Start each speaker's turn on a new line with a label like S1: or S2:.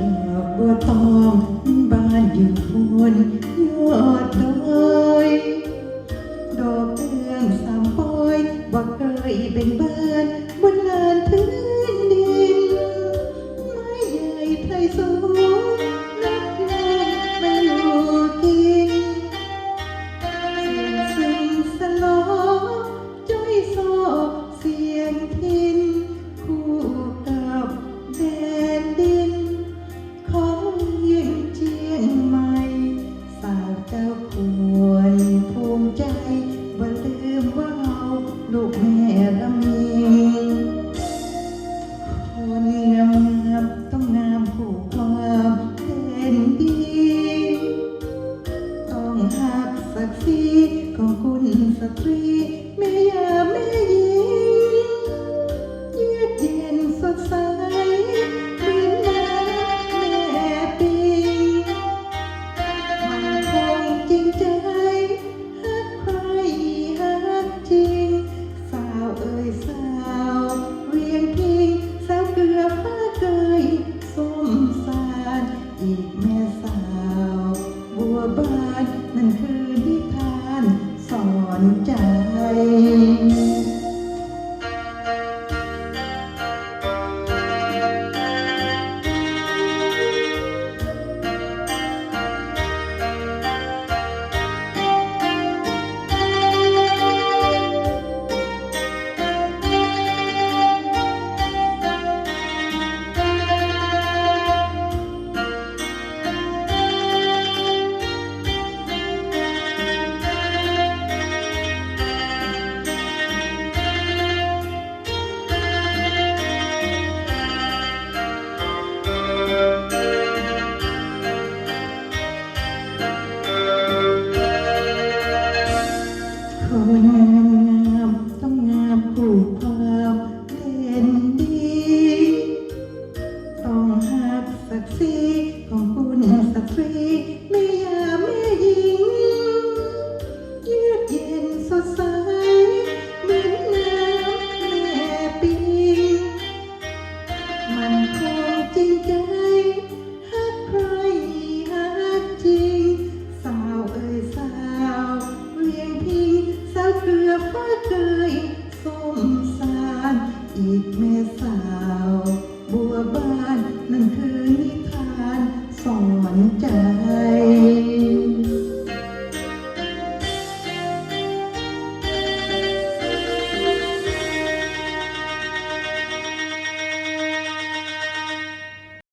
S1: ดอกบัวทองบ้านอยู่บนยอดดอย please. không